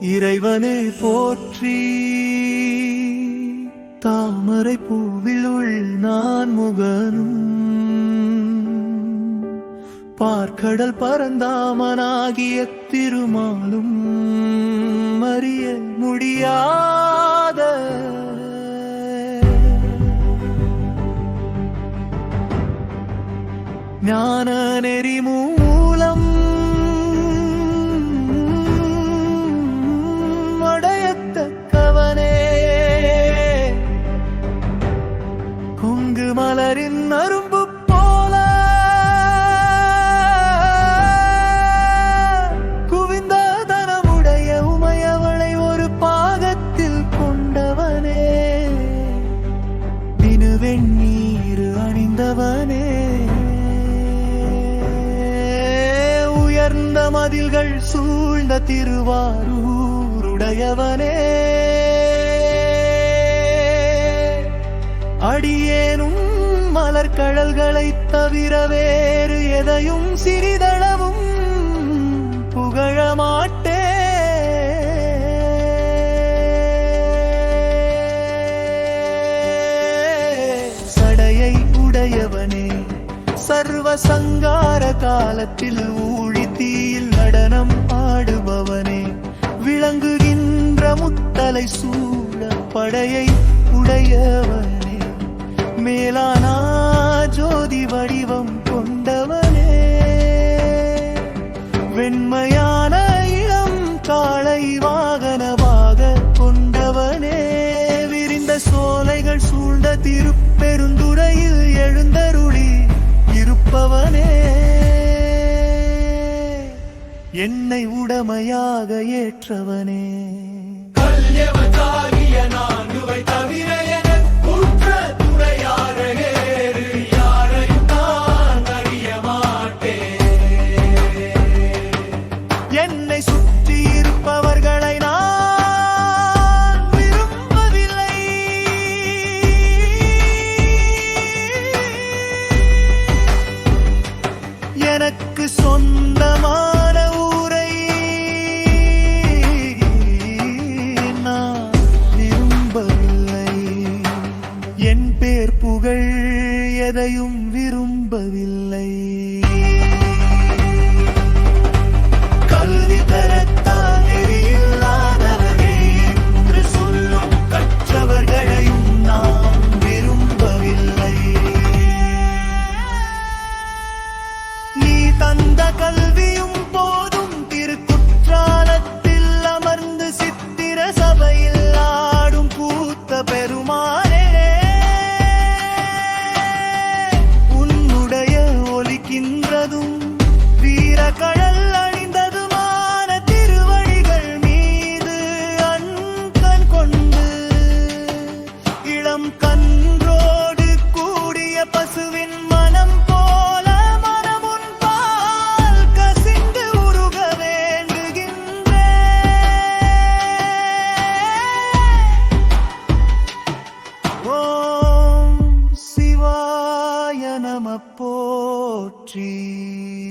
இறைவனை போற்றி. தாமரை பூவில் உள் நான் முகனும். பார்க்கடல் பரந்தாமனாகிய திருமாலும். மறிய முடியாத ஞான நெறி மலரின் அரும்பு போல. குவிந்த தனமுடைய உமையவளை ஒரு பாகத்தில் கொண்டவனே. தினுவெண்ணீர் அணிந்தவனே. உயர்ந்த மதில்கள் சூழ்ந்த திருவாரூருடையவனே. அடியேனும் மலர்கழல்களைத் தவிர வேறு எதையும் சிறிதளவும் புகழமாட்டே. சடையை உடையவனே சர்வ சங்கார காலத்தில் ஊழி தீயில் நடனம் ஆடுபவனே விளங்குகின்ற முத்தலை சூழ படையை உடையவனே மேலான வடிவம் கொண்டவனே. வெண்மையான இளம் காளை வாகனமாக கொண்டவனே. விரிந்த சோலைகள் சூழ்ந்த திருப்பெருந்துறையில் எழுந்தருளி இருப்பவனே. என்னை உடமையாக ஏற்றவனே. கல்யவதாகிய தவிர என்னை சுற்றி இருப்பவர்களை நான் விரும்பவில்லை. எனக்கு சொந்தமான ஊரை நான் விரும்பவில்லை. என் பேர் புகழ் எதையும் விரும்பவில்லை. Jesus.